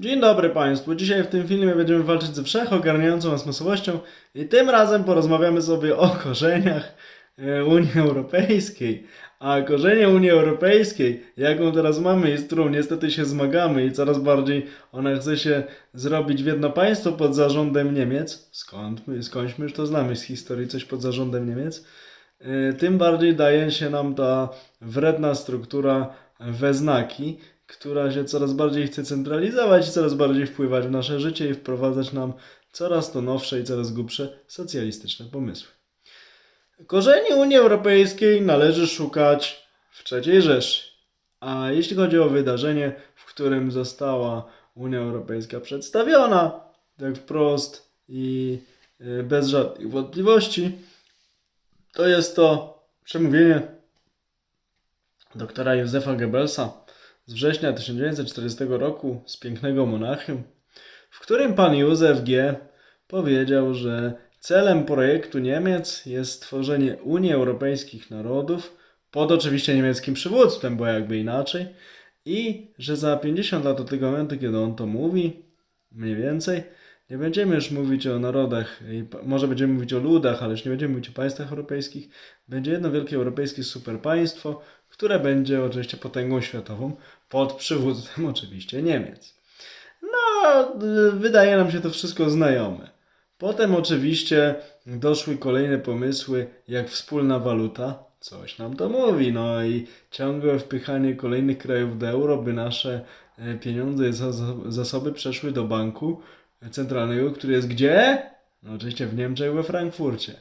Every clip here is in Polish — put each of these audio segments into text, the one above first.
Dzień dobry Państwu. Dzisiaj w tym filmie będziemy walczyć ze wszechogarniającą nas masowością i tym razem porozmawiamy sobie o korzeniach e, Unii Europejskiej. A korzenie Unii Europejskiej, jaką teraz mamy i z którą niestety się zmagamy i coraz bardziej ona chce się zrobić w jedno państwo pod zarządem Niemiec, skąd my, skądś my już to znamy z historii, coś pod zarządem Niemiec, e, tym bardziej daje się nam ta wredna struktura we znaki, która się coraz bardziej chce centralizować i coraz bardziej wpływać w nasze życie i wprowadzać nam coraz to nowsze i coraz głupsze socjalistyczne pomysły. Korzeni Unii Europejskiej należy szukać w III Rzeszy. A jeśli chodzi o wydarzenie, w którym została Unia Europejska przedstawiona, tak wprost i y, bez żadnych wątpliwości, to jest to przemówienie doktora Józefa Goebbelsa z września 1940 roku z pięknego Monachium, w którym pan Józef G. powiedział, że celem projektu Niemiec jest stworzenie Unii Europejskich Narodów pod oczywiście niemieckim przywództwem, bo jakby inaczej, i że za 50 lat od tego momentu, kiedy on to mówi, mniej więcej, nie będziemy już mówić o narodach, może będziemy mówić o ludach, ale już nie będziemy mówić o państwach europejskich. Będzie jedno wielkie europejskie superpaństwo, które będzie oczywiście potęgą światową, pod przywództwem oczywiście Niemiec. No, wydaje nam się to wszystko znajome. Potem oczywiście doszły kolejne pomysły, jak wspólna waluta. Coś nam to mówi, no i ciągłe wpychanie kolejnych krajów do euro, by nasze e, pieniądze zasoby przeszły do banku centralnego, który jest gdzie? No oczywiście w Niemczech, we Frankfurcie.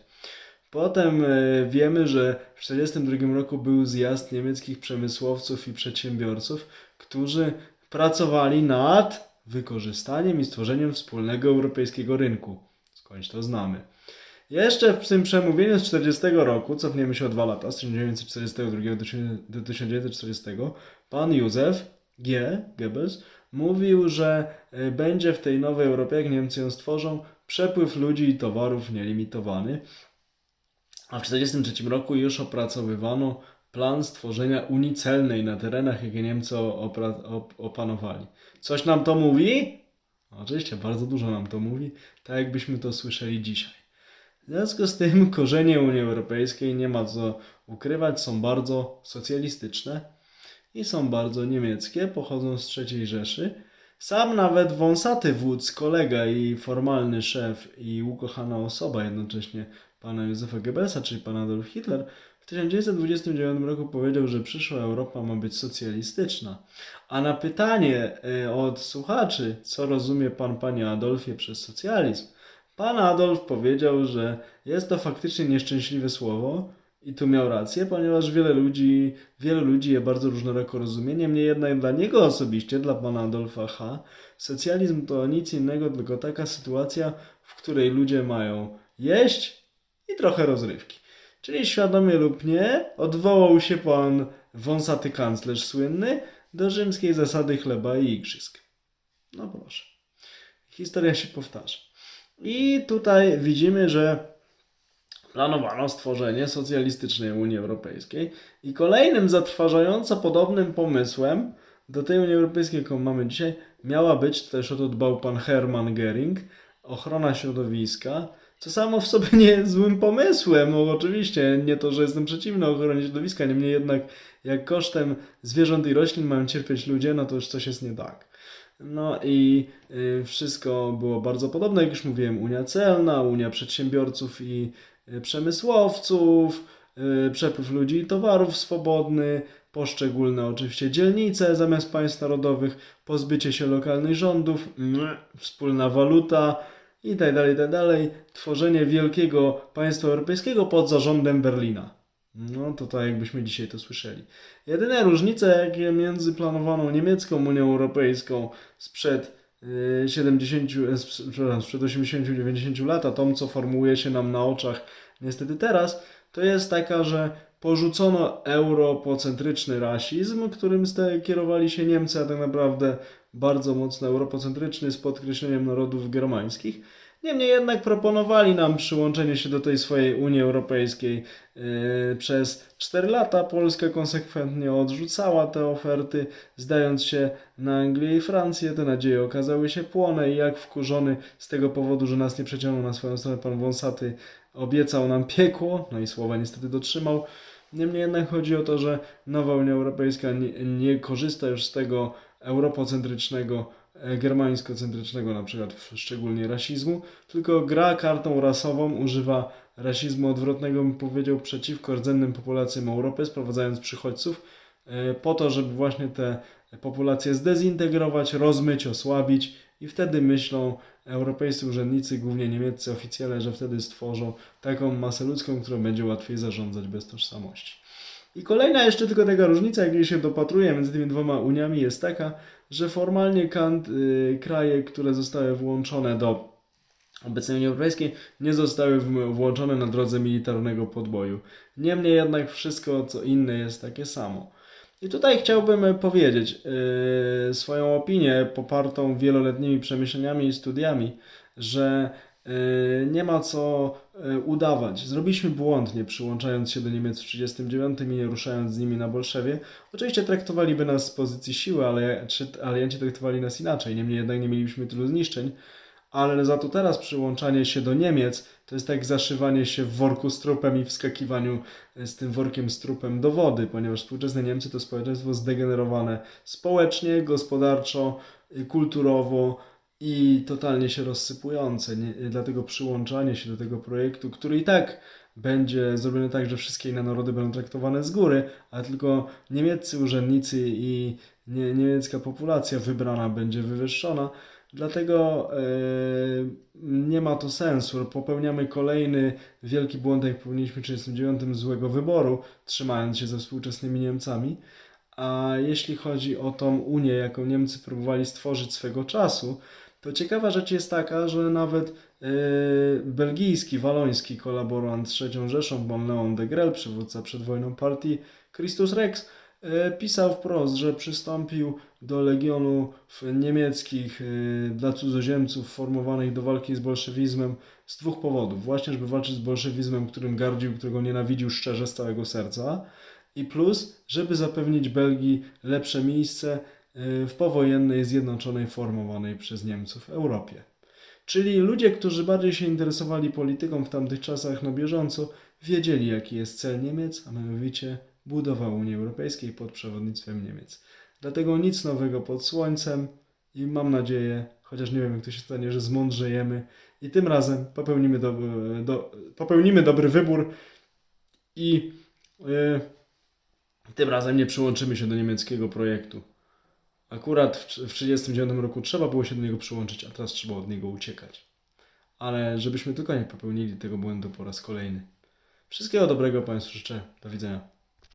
Potem e, wiemy, że w 1942 roku był zjazd niemieckich przemysłowców i przedsiębiorców, którzy pracowali nad wykorzystaniem i stworzeniem wspólnego europejskiego rynku. Skądś to znamy. Jeszcze w tym przemówieniu z 40 roku, cofniemy się o dwa lata, z 1942 do się- do 1940, pan Józef G. Goebbels mówił, że e, będzie w tej nowej Europie, jak Niemcy ją stworzą, przepływ ludzi i towarów nielimitowany. A w 1943 roku już opracowywano plan stworzenia Unii Celnej na terenach, jakie Niemcy op- opanowali. Coś nam to mówi? Oczywiście, bardzo dużo nam to mówi, tak jakbyśmy to słyszeli dzisiaj. W związku z tym korzenie Unii Europejskiej nie ma co ukrywać, są bardzo socjalistyczne i są bardzo niemieckie, pochodzą z III Rzeszy. Sam nawet wąsaty wódz, kolega i formalny szef i ukochana osoba jednocześnie pana Józefa Goebbelsa, czyli pan Adolf Hitler, w 1929 roku powiedział, że przyszła Europa ma być socjalistyczna. A na pytanie e, od słuchaczy, co rozumie pan, panie Adolfie, przez socjalizm, pan Adolf powiedział, że jest to faktycznie nieszczęśliwe słowo i tu miał rację, ponieważ wiele ludzi, wielu ludzi je bardzo różnorako rozumie. Niemniej jednak dla niego osobiście, dla pana Adolfa H., socjalizm to nic innego, tylko taka sytuacja, w której ludzie mają jeść i trochę rozrywki. Czyli świadomie lub nie, odwołał się pan wąsaty kanclerz słynny do rzymskiej zasady chleba i igrzysk. No proszę. Historia się powtarza. I tutaj widzimy, że planowano stworzenie socjalistycznej Unii Europejskiej i kolejnym zatrważająco podobnym pomysłem do tej Unii Europejskiej, jaką mamy dzisiaj, miała być, też o to dbał pan Hermann Göring, ochrona środowiska, co samo w sobie nie jest złym pomysłem. No oczywiście, nie to, że jestem przeciwny ochronie środowiska, niemniej jednak jak kosztem zwierząt i roślin mają cierpieć ludzie, no to już coś jest nie tak. No i y, wszystko było bardzo podobne, jak już mówiłem, Unia Celna, Unia Przedsiębiorców i Przemysłowców, y, przepływ ludzi i towarów swobodny, poszczególne oczywiście dzielnice zamiast państw narodowych, pozbycie się lokalnych rządów, wspólna waluta i tak dalej, i tak. Tworzenie wielkiego państwa europejskiego pod zarządem Berlina. No to tak jakbyśmy dzisiaj to słyszeli. Jedyne różnice, jakie między planowaną niemiecką Unią Europejską sprzed y, 70, e, sp- przepraszam, sprzed 80-90 lat, a tą, co formułuje się nam na oczach niestety teraz, to jest taka, że porzucono europocentryczny rasizm, którym kierowali się Niemcy, a tak naprawdę bardzo mocno europocentryczny z podkreśleniem narodów germańskich Niemniej jednak proponowali nam przyłączenie się do tej swojej Unii Europejskiej. Yy, Przez 4 lata Polska konsekwentnie odrzucała te oferty, zdając się na Anglię i Francję. Te nadzieje okazały się płone i jak wkurzony z tego powodu, że nas nie przeciągnął na swoją stronę pan Wąsaty, obiecał nam piekło, no i słowa niestety dotrzymał. Niemniej jednak chodzi o to, że nowa Unia Europejska nie, nie korzysta już z tego europocentrycznego, germańskocentrycznego na przykład szczególnie rasizmu, tylko gra kartą rasową, używa rasizmu odwrotnego, bym powiedział, przeciwko rdzennym populacjom Europy, sprowadzając przychodźców e, po to, żeby właśnie te populacje zdezintegrować, rozmyć, osłabić i wtedy myślą europejscy urzędnicy, głównie niemieccy oficjele, że wtedy stworzą taką masę ludzką, którą będzie łatwiej zarządzać bez tożsamości. I kolejna jeszcze tylko taka różnica, jak się dopatruje między tymi dwoma uniami, jest taka, że formalnie Kant, y, kraje, które zostały włączone do obecnej Unii Europejskiej, nie zostały włączone na drodze militarnego podboju. Niemniej jednak wszystko, co inne, jest takie samo. I tutaj chciałbym powiedzieć yy, swoją opinię popartą wieloletnimi przemyśleniami i studiami, że yy, nie ma co udawać. Zrobiliśmy błąd, nie przyłączając się do Niemiec w 1939 i nie ruszając z nimi na Bolszewie. Oczywiście traktowaliby nas z pozycji siły, ale, czy, alianci traktowali nas inaczej. Niemniej jednak nie mielibyśmy tylu zniszczeń. Ale za to teraz przyłączanie się do Niemiec to jest tak zaszywanie się w worku z trupem i wskakiwaniu e, z tym workiem z trupem do wody, ponieważ współczesne Niemcy to społeczeństwo zdegenerowane społecznie, gospodarczo, y, kulturowo i totalnie się rozsypujące. Nie, dlatego przyłączanie się do tego projektu, który i tak będzie zrobiony tak, że wszystkie inne narody będą traktowane z góry, a tylko niemieccy urzędnicy i nie, niemiecka populacja wybrana będzie wywyższona. Dlatego e, nie ma to sensu. Popełniamy kolejny wielki błąd, jak popełniliśmy w 1939 złego wyboru, trzymając się ze współczesnymi Niemcami. A jeśli chodzi o tą Unię, jaką Niemcy próbowali stworzyć swego czasu, to ciekawa rzecz jest taka, że nawet e, belgijski, waloński kolaborant z III Rzeszą, pan Leon de Grel, przywódca przed wojną partii Christus Rex, e, pisał wprost, że przystąpił do legionów niemieckich y, dla cudzoziemców formowanych do walki z bolszewizmem z dwóch powodów. Właśnie, żeby walczyć z bolszewizmem, którym gardził, którego nienawidził szczerze z całego serca i plus, żeby zapewnić Belgii lepsze miejsce w powojennej, zjednoczonej, formowanej przez Niemców Europie. Czyli ludzie, którzy bardziej się interesowali polityką w tamtych czasach na bieżąco, wiedzieli, jaki jest cel Niemiec, a mianowicie budowa Unii Europejskiej pod przewodnictwem Niemiec. Dlatego nic nowego pod słońcem i mam nadzieję, chociaż nie wiem jak to się stanie, że zmądrzejemy i tym razem popełnimy, do, do, popełnimy dobry wybór i yy, tym razem nie przyłączymy się do niemieckiego projektu. Akurat w 1939 roku trzeba było się do niego przyłączyć, a teraz trzeba od niego uciekać. Ale żebyśmy tylko nie popełnili tego błędu po raz kolejny. Wszystkiego dobrego Państwu życzę. Do widzenia.